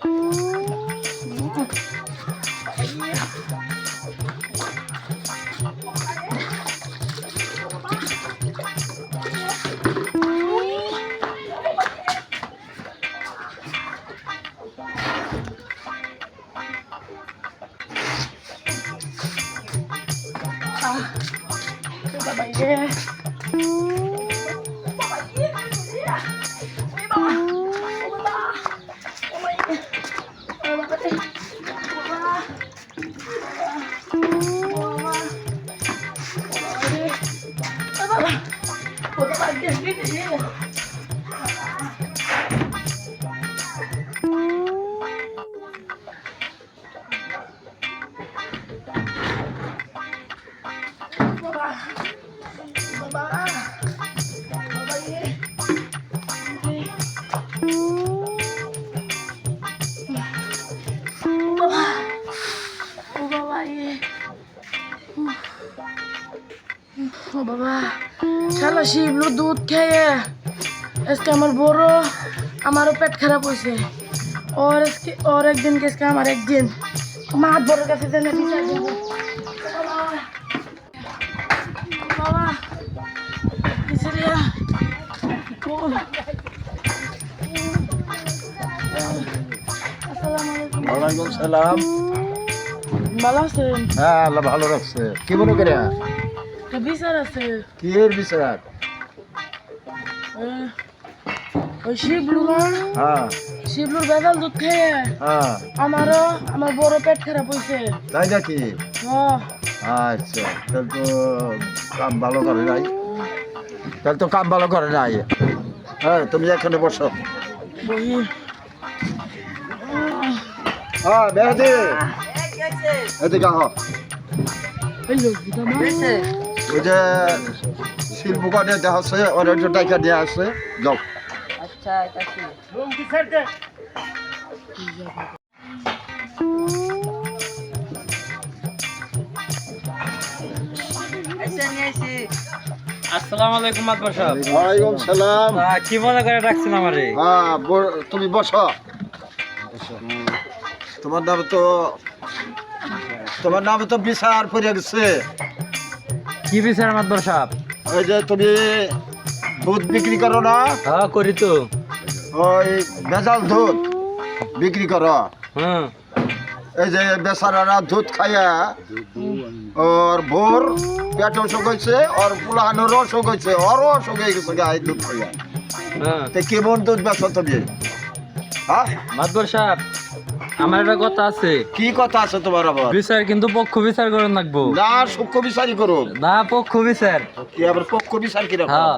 啊，这个没事。Ye. বাবা ও বাবা ইয়ে ও বাবা শালা শিবলু দুধ খেয়ে আজকে আমার বড় আমারও পেট খারাপ হয়েছে। ওর আজকে ওর একদিন আজকে আমার একদিন? মা বড় কাছে জেনে বাবা ওয়ালাইকুম সালাম। ভালো আছেন? হ্যাঁ আল্লাহ ভালো রাখছে। কি মনে করে বিচার আছে। কি এর বিচার ওই শিবলু হ্যাঁ। শিবলুর বেদাল দুধ খেয়ে হ্যাঁ। আমারও আমার বড় পেট খারাপ হয়েছে তাই নাকি? হ্যাঁ। আচ্ছা তাহলে তো কাম ভালো করে নাই। তাহলে তো কাম ভালো করে নাই। হ্যাঁ তুমি এখানে বসো। হ্যাঁ মেহেদি। এদিকে মা ওই যে শিল্পকারে দেওয়া আছে টাকা দেওয়া আছে। যাও। আসসালামু আলাইকুম মাতবার সাহেব। ওয়ালাইকুম সালাম। কি মনে করে ডাকছেন আমারে? হ্যাঁ ব- তুমি বসো। তোমার নামে তো তোমার নামে তো বিচার পড়ে গেছে। কি বিচার মাতবার সাহেব? ওই যে তুমি দুধ বিক্রি করো না? হ্যাঁ করি তো। ওই ভেজাল দুধ বিক্রি করো। হুম। এই যে বেচারারা দুধ খাইয়া ওর ভোর পেট অসুখ হয়েছে ওর পুলাহানোর অসুখ হয়েছে ওরও অসুখ হয়ে গেছে গায়ে দুধ খাইয়া। হ্যাঁ তো কেমন দুধ বেচো তুমি? হ্যাঁ? মাতবার সাহেব আমার একটা কথা আছে। কি কথা আছে তোমার আবার? বিচার কিন্তু পক্ষ বিচার করে রাখব না সূক্ষ্ম বিচারই করো না পক্ষ বিচার। কি আবার পক্ষ বিচার কীরকম হ্যাঁ।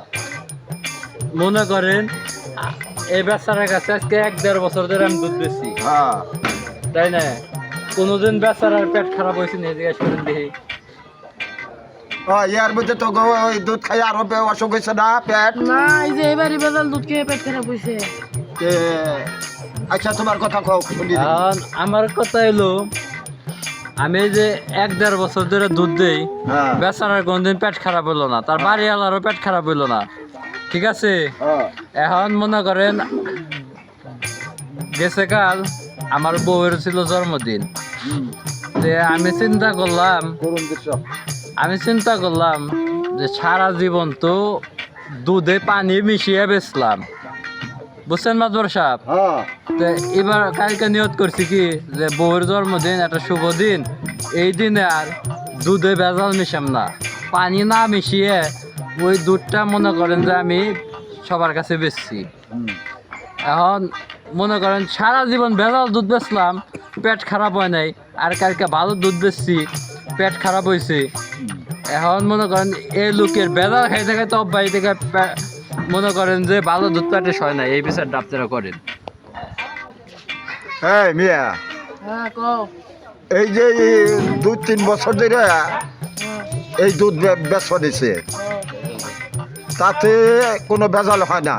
মনে করেন এই বেচারার কাছে আজকে এক দেড় বছর ধরে আমি দুধ বেশি হ্যাঁ। তাই না? কোনোদিন বেচারার পেট খারাপ হয়েছে না জিজ্ঞেস করেন দেখি। ইয়ার মধ্যে তো দুধ খাই আরও অসুখ হয়েছে না পেট? না এই যে এবারই বেদাল দুধ খেয়ে পেট খারাপ হয়েছে। আচ্ছা তোমার কথা কও এখন আমার কথা এলো আমি যে এক দেড় বছর ধরে দুধ দেই হ্যাঁ। বেচারার কোনদিন পেট খারাপ হইল না তার বাড়িওয়ালারও পেট খারাপ হইল না ঠিক আছে? হ্যাঁ। এখন মনে করেন গেছে কাল আমার বউয়ের ছিল জন্মদিন। যে আমি চিন্তা করলাম আমি চিন্তা করলাম যে সারা জীবন তো দুধে পানি মিশিয়ে বেচলাম। বুঝছেন মাদবর সাহেব? হ্যাঁ। তো এবার কালকে নিয়ত করছি কি যে বউয়ের জন্মদিন একটা শুভ দিন এই দিনে আর দুধে ভেজাল মিশাম না। পানি না মিশিয়ে ওই দুধটা মনে করেন যে আমি সবার কাছে বেচছি। এখন মনে করেন সারা জীবন ভেজাল দুধ বেচলাম পেট খারাপ হয় নাই আর কালকে ভালো দুধ বেচছি পেট খারাপ হয়েছে এখন মনে করেন এই লোকের ভেজাল খাইতে খাইতে অব্যাহী থেকে মনে করেন যে ভালো দুধ পেটে হয় না এই বিচারটা আপনারা করেন। এই মিয়া হ্যাঁ এই যে এই দুই তিন বছর ধরে হ্যাঁ, এই দুধ বেচা দিছে। হ্যাঁ। তাতে কোনো ভেজাল হয় না।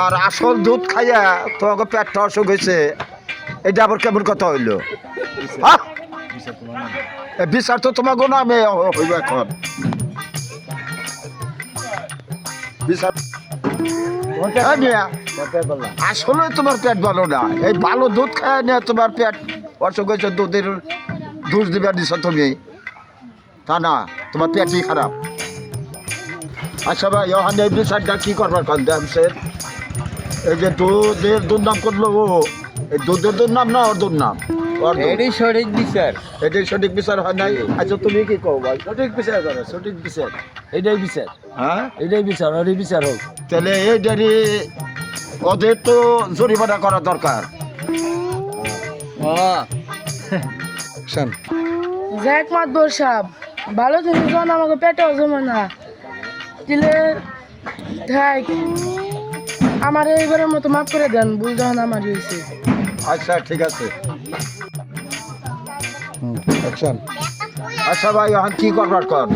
আর আসল দুধ খাইয়া তোমাকে পেটটা অসুখ হয়েছে এটা আবার কেমন কথা হইল? হ্যাঁ? বিচার তো তোমাকে নামে হইব এখন। বিচার হ্যাঁ আসলে তোমার পেট ভালো না। এই ভালো দুধ খায় না তোমার পেট অসুখ হয়েছে দুধের দুধ দিবে দিছ তুমি। তা না তোমার পেটই খারাপ। আচ্ছা ভাই ওখানে এই বিচারটা কি করবার কান? দেখছে এই যে দুধের দুর্নাম করল ও। এই দুধের দুর্নাম না ওর দুর্নাম দুধ। সঠিক বিচার। এটাই সঠিক বিচার হয় নাই? আচ্ছা তুমি কি কও ভাই? সঠিক বিচার করো সঠিক বিচার। এটাই বিচার। হ্যাঁ? এটাই বিচার ওরই বিচার হোক। তাহলে এইটারই ওদের তো জরিমানা করা দরকার। যাক মাতবর সাহেব ভালো জিনিস যখন আমাকে পেটেও জমে না। দিলে থাক আমার এইবারের মতো মাফ করে দেন ভুল যখন আমার হয়েছে। আচ্ছা ঠিক আছে। আচ্ছা ভাই এখন কি করবার কর?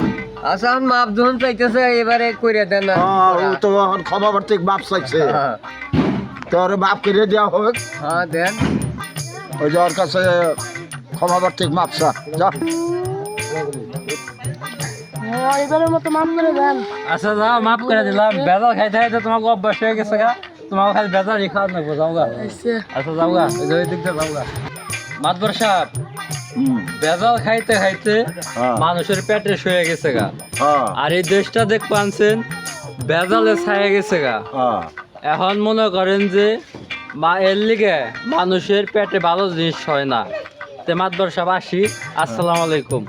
আচ্ছা মাপ যখন চাইতেছে এবারে করে দেন না। হ্যাঁ, ও তো এখন ক্ষমা বার্তিক মাপ চাইছে। তোর মাপ করে দেওয়া হোক। হ্যাঁ দেন। ওই যে ওর কাছে ক্ষমা বার্তিক মাপ চা যা। হ্যাঁ, মতো মাফ করে দেন। আচ্ছা যাও মাফ করে দিলাম। বেজাল খাইতে খাইতে তোমাকে অভ্যাস হয়ে গেছে গা। তোমাকে খালি বেজালই খাওয়া নেব যাও গা। আচ্ছা আচ্ছা যাও গা ওই দিক দিয়ে যাও গা। মাতবর সাহেব। বেজাল খাইতে খাইতে হ্যাঁ। মানুষের পেটে শুয়ে গেছে গা। হ্যাঁ, আর এই দেশটা দেখ পানছেন বেজালে ছায়া গেছে গা। হ্যাঁ। এখন মনে করেন যে মা এর লিগে মানুষের পেটে ভালো জিনিস হয় না। তে মাতবর সাহেব আসি। আসসালামু আলাইকুম।